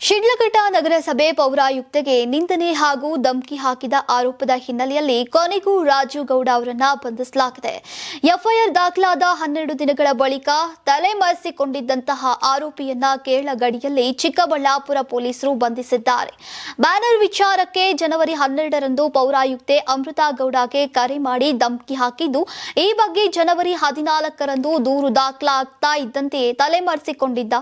ಶಿಡ್ಲಘಟ್ಟ ನಗರಸಭೆ ಪೌರಾಯುಕ್ತಗೆ ನಿಂದನೆ ಹಾಗೂ ಧಮಕಿ ಹಾಕಿದ ಆರೋಪದ ಹಿನ್ನೆಲೆಯಲ್ಲಿ ಕೊನೆಗೂ ರಾಜು ಗೌಡ ಅವರನ್ನ ಬಂಧಿಸಲಾಗಿದೆ. ಎಫ್ಐಆರ್ ದಾಖಲಾದ ಹನ್ನೆರಡು ದಿನಗಳ ಬಳಿಕ ತಲೆಮರೆಸಿಕೊಂಡಿದ್ದಂತಹ ಆರೋಪಿಯನ್ನ ಕೇರಳ ಗಡಿಯಲ್ಲಿ ಚಿಕ್ಕಬಳ್ಳಾಪುರ ಪೊಲೀಸರು ಬಂಧಿಸಿದ್ದಾರೆ. ಬ್ಯಾನರ್ ವಿಚಾರಕ್ಕೆ ಜನವರಿ ಹನ್ನೆರಡರಂದು ಪೌರಾಯುಕ್ತೆ ಅಮೃತಾ ಗೌಡಗೆ ಕರೆ ಮಾಡಿ ಧಮಕಿ ಹಾಕಿದ್ದು, ಈ ಬಗ್ಗೆ ಜನವರಿ ಹದಿನಾಲ್ಕರಂದು ದೂರು ದಾಖಲಾಗ್ತಾ ಇದ್ದಂತೆಯೇ ತಲೆಮರೆಸಿಕೊಂಡಿದ್ದ.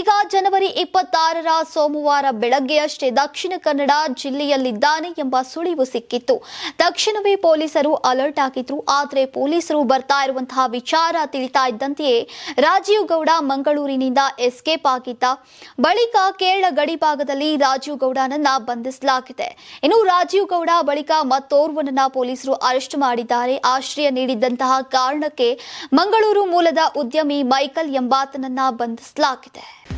ಈಗ ಜನವರಿ ಇಪ್ಪತ್ತಾರರ ಸೋಮವಾರ ಬೆಳಗ್ಗೆಯಷ್ಟೇ ದಕ್ಷಿಣ ಕನ್ನಡ ಜಿಲ್ಲೆಯಲ್ಲಿದ್ದಾನೆ ಎಂಬ ಸುಳಿವು ಸಿಕ್ಕಿತ್ತು. ತಕ್ಷಣವೇ ಪೊಲೀಸರು ಅಲರ್ಟ್ ಆಗಿದ್ರು. ಆದರೆ ಪೊಲೀಸರು ಬರ್ತಾ ಇರುವಂತಹ ವಿಚಾರ ತಿಳಿತಾ ಇದ್ದಂತೆಯೇ ರಾಜೀವ್ ಗೌಡ ಮಂಗಳೂರಿನಿಂದ ಎಸ್ಕೇಪ್ ಆಗಿದ್ದ. ಬಳಿಕ ಕೇರಳ ಗಡಿ ಭಾಗದಲ್ಲಿ ರಾಜೀವ್ ಗೌಡನನ್ನ ಬಂಧಿಸಲಾಗಿದೆ. ಇನ್ನು ರಾಜೀವ್ ಗೌಡ ಬಳಿಕ ಮತ್ತೋರ್ವನನ್ನ ಪೊಲೀಸರು ಅರೆಸ್ಟ್ ಮಾಡಿದ್ದಾರೆ. ಆಶ್ರಯ ನೀಡಿದ್ದಂತಹ ಕಾರಣಕ್ಕೆ ಮಂಗಳೂರು ಮೂಲದ ಉದ್ಯಮಿ ಮೈಕಲ್ ಎಂಬಾತನನ್ನ ಬಂಧಿಸಲಾಗಿದೆ.